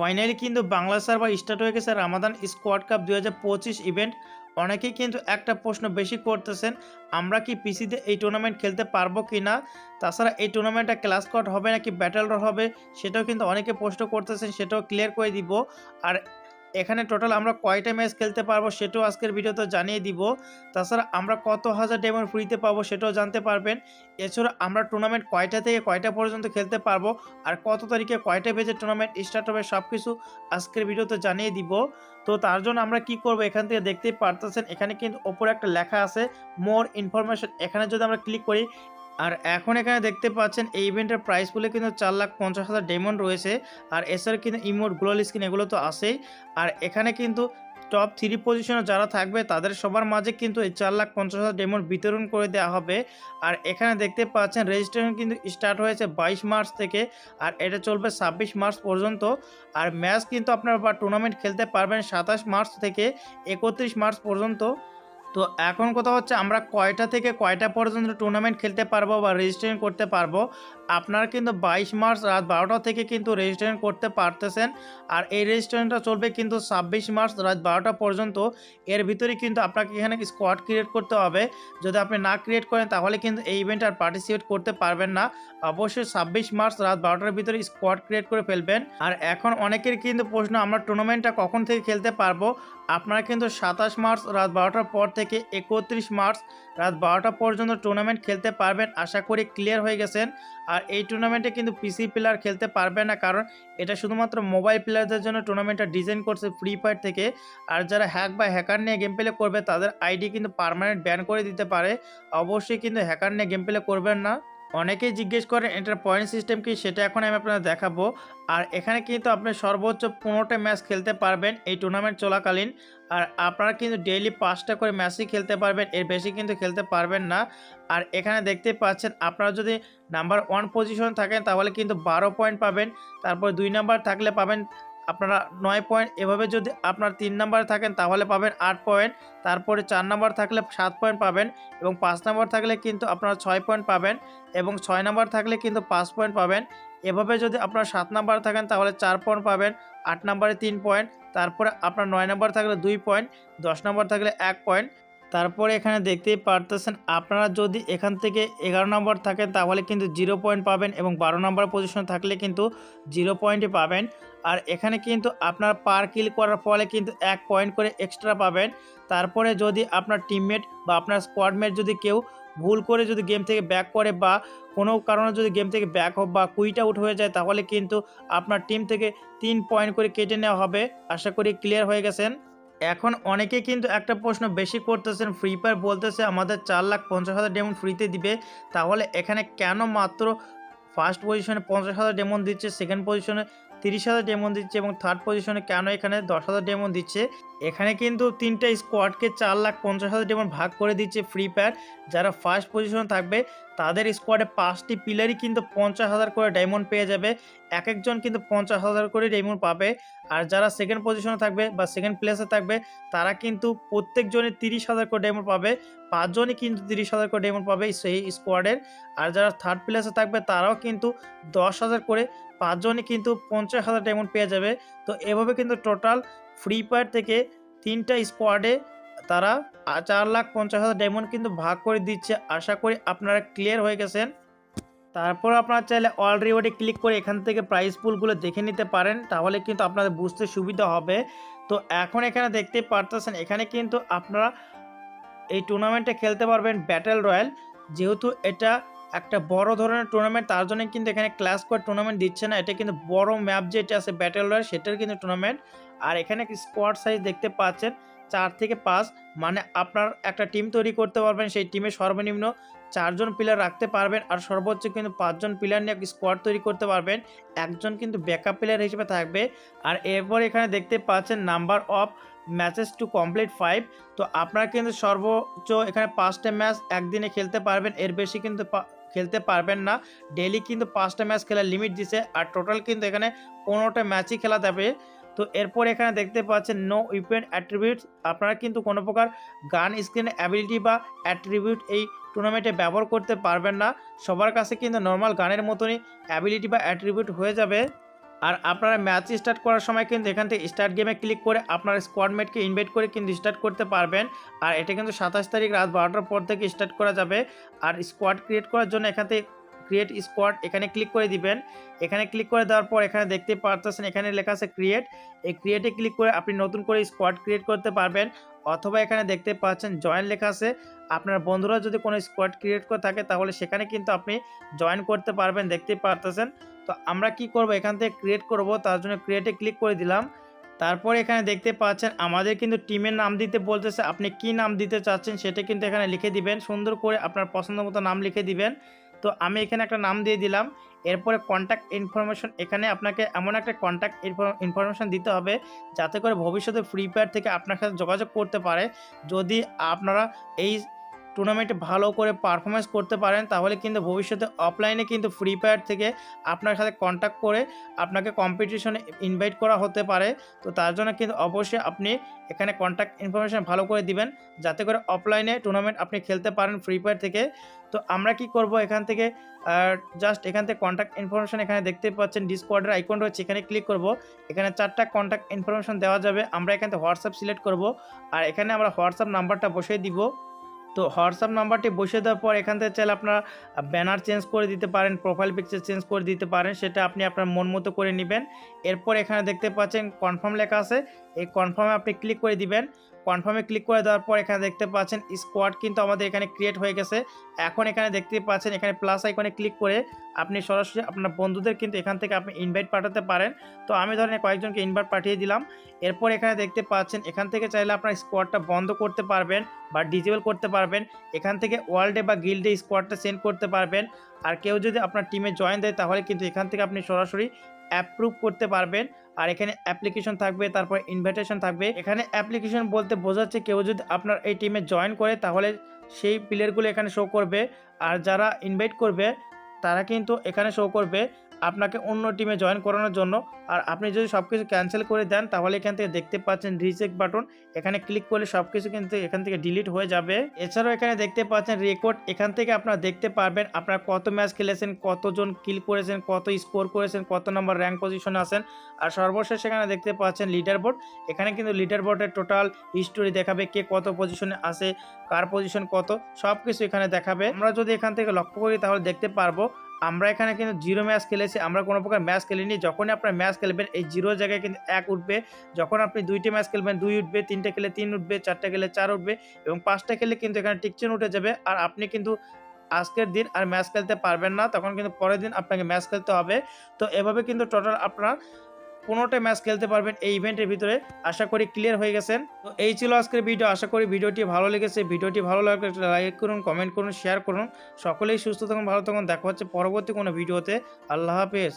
Finally কিন্তু Bangla server start হয়ে গেছে রামাদান স্কোয়াড কাপ দু হাজার পঁচিশ ইভেন্ট অনেকেই কিন্তু একটা প্রশ্ন বেশি করতেছেন, আমরা কি পিসিতে এই টুর্নামেন্ট খেলতে পারব কি না? তাছাড়া এই টুর্নামেন্টটা ক্লাস কট হবে নাকি ব্যাটেল হবে, সেটাও কিন্তু অনেকে প্রশ্ন করতেছেন, সেটাও ক্লিয়ার করে দিব। আর এখানে টোটাল আমরা কয়টা ম্যাচ খেলতে পারব সেটাও আজকের ভিডিওতে জানিয়ে দিব। তাছাড়া আমরা কত হাজার ডেমন ফ্রিতে পাবো সেটাও জানতে পারবেন। এছাড়া আমরা টুর্নামেন্ট কয়টা থেকে কয়টা পর্যন্ত খেলতে পারব আর কত তারিখে কয়টা বেজে টুর্নামেন্ট স্টার্ট হবে সব কিছু আজকের ভিডিওতে জানিয়ে দিব। তো তার জন্য আমরা কি করব এখান থেকে দেখতেই পারতেছেন, এখানে কিন্তু ওপরে একটা লেখা আছে মোর ইনফরমেশন এখানে যদি আমরা ক্লিক করি আর এখন এখানে দেখতে পাচ্ছেন এই ইভেন্টের প্রাইস বলে কিন্তু চার লাখ পঞ্চাশ হাজার ডেমন রয়েছে। আর এছাড়া কিন্তু ইমোট গ্লোয়াল স্ক্রিন এগুলো তো আছেই। আর এখানে কিন্তু টপ থ্রি পজিশনে যারা থাকবে, তাদের সবার মাঝে কিন্তু এই চার লাখ পঞ্চাশ হাজার ডেমন বিতরণ করে দেওয়া হবে। আর এখানে দেখতে পাচ্ছেন রেজিস্ট্রেশন কিন্তু স্টার্ট হয়েছে বাইশ মার্চ থেকে, আর এটা চলবে ছাব্বিশ মার্চ পর্যন্ত। আর ম্যাচ কিন্তু আপনারা বা টুর্নামেন্ট খেলতে পারবেন সাতাশ মার্চ থেকে একত্রিশ মার্চ পর্যন্ত। তো এখন কথা হচ্ছে আমরা কয়টা থেকে কয়টা পর্যন্ত টুর্নামেন্ট খেলতে পারব বা রেজিস্ট্রেশন করতে পারব? আপনারা কিন্তু বাইশ মার্চ রাত বারোটা থেকে কিন্তু রেজিস্ট্রেশন করতে পারতেছেন। আর এই রেজিস্ট্রেশনটা চলবে কিন্তু ছাব্বিশ মার্চ রাত বারোটা পর্যন্ত। এর ভিতরে কিন্তু আপনাকে এখানে স্কোয়াড ক্রিয়েট করতে হবে। যদি আপনি না ক্রিয়েট করেন, তাহলে কিন্তু এই ইভেন্ট আর পার্টিসিপেট করতে পারবেন না। অবশ্যই ছাব্বিশ মার্চ রাত বারোটার ভিতরে স্কোয়াড ক্রিয়েট করে ফেলবেন। আর এখন অনেকের কিন্তু প্রশ্ন, আমরা টুর্নামেন্টটা কখন থেকে খেলতে পারব? আপনারা কিন্তু সাতাশ মার্চ রাত বারোটার পর থেকে একত্রিশ মার্চ রাত বারোটা পর্যন্ত টুর্নামেন্ট খেলতে পারবেন। আশা করি ক্লিয়ার হয়ে গেছেন। আর এই টুর্নামেন্টে কিন্তু পিসি প্লেয়ার খেলতে পারবে না, কারণ এটা শুধুমাত্র মোবাইল প্লেয়ারদের জন্য টুর্নামেন্টটা ডিজাইন করছে ফ্রি ফায়ার থেকে। আর যারা হ্যাক বা হ্যাকার নিয়ে গেম প্লে করবে, তাদের আইডি কিন্তু পারমানেন্ট ব্যান করে দিতে পারে। অবশ্যই কিন্তু হ্যাকার নিয়ে গেম প্লে করবেন না। অনেকেই জিজ্ঞেস করেন, এটার পয়েন্ট সিস্টেম কি? সেটা এখন আমি আপনাদের দেখাবো। আর এখানে কিন্তু আপনি সর্বোচ্চ পনেরোটা ম্যাচ খেলতে পারবেন এই টুর্নামেন্ট চলাকালীন। আর আপনারা কিন্তু ডেইলি পাঁচটা করে ম্যাচই খেলতে পারবেন, এর বেশি কিন্তু খেলতে পারবেন না। আর এখানে দেখতে পাচ্ছেন, আপনারা যদি নাম্বার ওয়ান পজিশন থাকেন, তাহলে কিন্তু বারো পয়েন্ট পাবেন। তারপর দুই নাম্বার থাকলে পাবেন আপনারা নয় পয়েন্ট এভাবে যদি আপনার তিন নাম্বার থাকেন, তাহলে পাবেন আট পয়েন্ট তারপরে চার নাম্বার থাকলে সাত পয়েন্ট পাবেন এবং পাঁচ নাম্বার থাকলে কিন্তু আপনারা ছয় পয়েন্ট পাবেন এবং ছয় নাম্বার থাকলে কিন্তু পাঁচ পয়েন্ট পাবেন। এভাবে যদি আপনার সাত নাম্বার থাকেন, তাহলে চার পয়েন্ট পাবেন, আট নাম্বারে তিন পয়েন্ট তারপরে আপনার নয় নাম্বার থাকলে দুই পয়েন্ট দশ নাম্বার থাকলে এক পয়েন্ট তারপরে এখানে দেখতেই পারতেছেন, আপনারা যদি এখান থেকে এগারো নম্বর থাকেন, তাহলে কিন্তু জিরো পয়েন্ট পাবেন এবং বারো নম্বর পজিশন থাকলে কিন্তু জিরো পয়েন্টই পাবেন। আর এখানে কিন্তু আপনার পার কিল করার ফলে কিন্তু এক পয়েন্ট করে এক্সট্রা পাবেন। তারপরে যদি আপনার টিমমেট বা আপনার স্কোয়াডমেট যদি কেউ ভুল করে যদি গেম থেকে ব্যাক করে বা কোনো কারণে যদি গেম থেকে ব্যাক হোক বা কুইট আউট হয়ে যায়, তাহলে কিন্তু আপনার টিম থেকে তিন পয়েন্ট করে কেটে নেওয়া হবে। আশা করি ক্লিয়ার হয়ে গেছেন? এখন অনেকে কিন্তু একটা প্রশ্ন বেশি করতেছেন ফ্রি ফায়ার বলতেছে, আমাদের চার লাখ পঞ্চাশ হাজার ডেমন ফ্রিতে দিবে। তাহলে এখানে কেন মাত্র ফার্স্ট পজিশনে পঞ্চাশ হাজার ডেমন দিচ্ছে সেকেন্ড পজিশনে তিরিশ হাজার ডেমন দিচ্ছে এবং থার্ড পজিশনে কেন এখানে দশ হাজার ডেমন দিচ্ছে? এখানে কিন্তু তিনটা স্কোয়াডকে চার লাখ পঞ্চাশ হাজার ডেমন ভাগ করে দিচ্ছে ফ্রি ফায়ার যারা ফার্স্ট পজিশনে থাকবে, তাদের স্কোয়াডে পাঁচটি প্লেয়ারই কিন্তু পঞ্চাশ হাজার করে ডায়মন্ড পেয়ে যাবে। এক একজন কিন্তু পঞ্চাশ হাজার করে ডায়মন্ড পাবে। আর যারা সেকেন্ড পজিশনে থাকবে বা সেকেন্ড প্লেসে থাকবে, তারা কিন্তু প্রত্যেকজনে তিরিশ হাজার করে ডায়মন্ড পাবে। পাঁচজনই কিন্তু তিরিশ হাজার করে ডায়মন্ড পাবে সেই স্কোয়াডের আর যারা থার্ড প্লেসে থাকবে, তারাও কিন্তু দশ হাজার করে, পাঁচজনই কিন্তু পঞ্চাশ হাজার ডায়মন্ড পেয়ে যাবে। তো এভাবে কিন্তু টোটাল ফ্রি ফায়ার থেকে তিনটা স্কোয়াডে তারা চার লাখ পঞ্চাশ হাজার ডায়মন্ড কিন্তু ভাগ করে দিচ্ছে। আশা করি আপনারা ক্লিয়ার হয়ে গেছেন। তারপর আপনারা চাইলে অল রিওয়ার্ডে ক্লিক করে এখান থেকে প্রাইস পুলগুলো দেখে নিতে পারেন, তাহলে কিন্তু আপনাদের বুঝতে সুবিধা হবে। তো এখন এখানে দেখতে পারতেছেন, এখানে কিন্তু আপনারা এই টুর্নামেন্টে খেলতে পারবেন ব্যাটেল রয়্যাল যেহেতু এটা একটা বড় ধরনের টুর্নামেন্ট তার জন্য কিন্তু এখানে ক্লাস কোয়ার টুর্নামেন্ট দিচ্ছে না। এটা কিন্তু বড় ম্যাপ যেটা আছে ব্যাটেল রয়্যাল সেটার কিন্তু টুর্নামেন্ট আর এখানে স্কোয়াড সাইজ দেখতে পাচ্ছেন, চার থেকে পাঁচ। মানে আপনার একটা টিম তৈরি করতে পারবেন, সেই টিমে সর্বনিম্ন চারজন প্লেয়ার রাখতে পারবেন, আর সর্বোচ্চ কিন্তু পাঁচজন প্লেয়ার নিয়ে স্কোয়াড তৈরি করতে পারবেন। একজন কিন্তু ব্যাকআপ প্লেয়ার হিসেবে থাকবে। আর এরপর এখানে দেখতে পাচ্ছেন number of matches to complete five তো আপনারা কিন্তু সর্বোচ্চ এখানে পাঁচটা ম্যাচ একদিনে খেলতে পারবেন, এর বেশি কিন্তু খেলতে পারবেন না। ডেলি কিন্তু পাঁচটা ম্যাচ খেলার লিমিট দিছে আর টোটাল কিন্তু এখানে পনেরোটা ম্যাচই খেলা যাবে। তো এরপর এখানে দেখতে পাচ্ছেন নো উইপেন অ্যাট্রিবিউট আপনারা কিন্তু কোনো প্রকার গান স্ক্রিন অ্যাবিলিটি বা অ্যাট্রিবিউট এই টুর্নামেন্টে ব্যবহার করতে পারবেন না। সবার কাছে কিন্তু নর্মাল গানের মতনই অ্যাবিলিটি বা অ্যাট্রিবিউট হয়ে যাবে। আর আপনারা ম্যাচ স্টার্ট করার সময় কিন্তু এখান থেকে স্টার্ট গেমে ক্লিক করে আপনার স্কোয়াডমেটকে ইনভাইট করে কিন্তু স্টার্ট করতে পারবেন। আর এটা কিন্তু সাতাশ তারিখ রাত বারোটার পর থেকে স্টার্ট করা যাবে। আর স্কোয়াড ক্রিয়েট করার জন্য এখান থেকে ক্রিয়েট স্কোয়াড এখানে ক্লিক করে দিবেন। এখানে ক্লিক করে দেওয়ার পর এখানে দেখতে পারতেছেন এখানে লেখা আছে ক্রিয়েট এই ক্রিয়েটে ক্লিক করে আপনি নতুন করে স্কোয়াড ক্রিয়েট করতে পারবেন। অথবা এখানে দেখতে পাচ্ছেন জয়েন লেখা আছে। আপনার বন্ধুরা যদি কোনো স্কোয়াড ক্রিয়েট করে থাকে তাহলে সেখানে কিন্তু আপনি জয়েন করতে পারবেন। দেখতে পারতেছেন। তো আমরা কি করব? এখান থেকে ক্রিয়েট করব। তার জন্য ক্রিয়েটে ক্লিক করে দিলাম। তারপর এখানে দেখতে পাচ্ছেন, আমাদের কিন্তু টিমের নাম দিতে বলতেছে। আপনি কি নাম দিতে চাচ্ছেন সেটা কিন্তু এখানে লিখে দিবেন। সুন্দর করে আপনার পছন্দ মতো নাম লিখে দিবেন। তো আমি এখানে একটা নাম দিয়ে দিলাম। এরপরে কন্ট্যাক্ট ইনফরমেশন এখানে আপনাকে এমন একটা কন্ট্যাক্ট ইনফরমেশন দিতে হবে যাতে করে ভবিষ্যতে ফ্রি ফায়ার থেকে আপনার সাথে যোগাযোগ করতে পারে। যদি আপনারা এই টুর্নামেন্টে ভালো করে পারফরমেন্স করতে পারেন, তাহলে কিন্তু ভবিষ্যতে অফলাইনে কিন্তু ফ্রি ফায়ার থেকে আপনার সাথে কন্ট্যাক্ট করে আপনাকে কম্পিটিশনে ইনভাইট করা হতে পারে। তো তার জন্য কিন্তু অবশ্যই আপনি এখানে কন্ট্যাক্ট ইনফরমেশন ভালো করে দিবেন, যাতে করে অফলাইনে টুর্নামেন্ট আপনি খেলতে পারেন ফ্রি ফায়ার থেকে। তো আমরা কি করব এখান থেকে? জাস্ট এখান থেকে কন্ট্যাক্ট ইনফরমেশন এখানে দেখতে পাচ্ছেন ডিসকোয়ার্ডের আইকন রয়েছে, এখানে ক্লিক করব। এখানে চারটা কন্ট্যাক্ট ইনফরমেশন দেওয়া যাবে, আমরা এখান থেকে হোয়াটসঅ্যাপ সিলেক্ট করব। আর এখানে আমরা হোয়াটসঅ্যাপ নাম্বারটা বসিয়ে দিব। তো হোয়াটসঅ্যাপ নাম্বারটি বসিয়ে দেওয়ার পর এখান থেকে চাইলে আপনার ব্যানার চেঞ্জ করে দিতে পারেন প্রোফাইল পিকচার চেঞ্জ করে দিতে পারেন, সেটা আপনি আপনার মন মতো করে নেবেন। এরপর এখানে দেখতে পাচ্ছেন কনফার্ম লেখা আছে। এই কনফার্মে আপনি ক্লিক করে দিবেন। কনফার্মে ক্লিক করে দেওয়ার পর এখানে দেখতে পাচ্ছেন স্কোয়াড কিন্তু আমাদের এখানে ক্রিয়েট হয়ে গেছে। এখন এখানে দেখতে পাচ্ছেন এখানে প্লাস আইকনে ক্লিক করে আপনি সরাসরি আপনার বন্ধুদের কিন্তু এখান থেকে আপনি ইনভাইট পাঠাতে পারেন। তো আমি ধরেন কয়েকজনকে ইনভাইট পাঠিয়ে দিলাম। এরপর এখানে দেখতে পাচ্ছেন এখান থেকে চাইলে আপনার স্কোয়াডটা বন্ধ করতে পারবেন বা ডিজেবল করতে পারবেন। এখান থেকে ওয়ার্ল্ডে বা গিল্ডে স্কোয়াডটা সেন্ড করতে পারবেন। আর কেউ যদি আপনার টিমে জয়েন দেয় তাহলে কিন্তু এখান থেকে আপনি সরাসরি অ্যাপ্রুভ করতে পারবেন। আর এখানে অ্যাপ্লিকেশন থাকবে, তারপর ইনভাইটেশন থাকবে। এখানে অ্যাপ্লিকেশন বলতে বোঝাচ্ছে কেউ যদি আপনার এই টিমে জয়েন করে, তাহলে সেই প্লেয়ারগুলো এখানে শো করবে। আর যারা ইনভাইট করবে, তারা কিন্তু এখানে শো করবে। আপনাকে অন্য টিমে জয়েন করানোর জন্য। আর আপনি যদি সব কিছু ক্যান্সেল করে দেন, তাহলে এখান থেকে দেখতে পাচ্ছেন রিচেক বাটন এখানে ক্লিক করলে সব কিছু কিন্তু এখান থেকে ডিলিট হয়ে যাবে। এছাড়াও এখানে দেখতে পাচ্ছেন রেকর্ড এখান থেকে আপনারা দেখতে পারবেন আপনারা কত ম্যাচ খেলেছেন, কতজন কিল করেছেন, কত স্কোর করেছেন, কত নম্বর র্যাঙ্ক পজিশনে আছেন। আর সর্বশেষ এখানে দেখতে পাচ্ছেন লিডার বোর্ড এখানে কিন্তু লিডার বোর্ডের টোটাল হিস্টোরি দেখাবে কে কত পজিশনে আছে, কার পজিশন কত সব কিছু এখানে দেখাবে। আমরা যদি এখান থেকে লক্ষ্য করি, তাহলে দেখতে পারব আমরা এখানে কিন্তু জিরো ম্যাচ খেলেছি, আমরা কোনো প্রকার ম্যাচ খেলিনি। যখনই আপনার ম্যাচ খেলবেন, এই জিরো জায়গায় কিন্তু এক উঠবে। যখন আপনি দুইটি ম্যাচ খেলবেন, দুই উঠবে, তিনটে খেলে তিন উঠবে, চারটে খেলে চার উঠবে এবং পাঁচটা খেলে কিন্তু এখানে টিকচেন উঠে যাবে। আর আপনি কিন্তু আজকের দিন আর ম্যাচ খেলতে পারবেন না, তখন কিন্তু পরের দিন আপনাকে ম্যাচ খেলতে হবে। তো এভাবে কিন্তু টোটাল আপনার পনেরোটা ম্যাচ খেলতে পারবেন এই ইভেন্টের ভিতরে। আশা করি ক্লিয়ার হয়ে গেছেন। তো এই ছিল আজকের ভিডিও আশা করি ভিডিওটি ভালো লেগেছে। ভিডিওটি ভালো লাগলে লাইক করুন কমেন্ট করুন শেয়ার করুন। সকলেই সুস্থ থাকুন, ভালো থাকুন। দেখা হচ্ছে পরবর্তী কোনো ভিডিওতে আল্লাহ হাফেজ।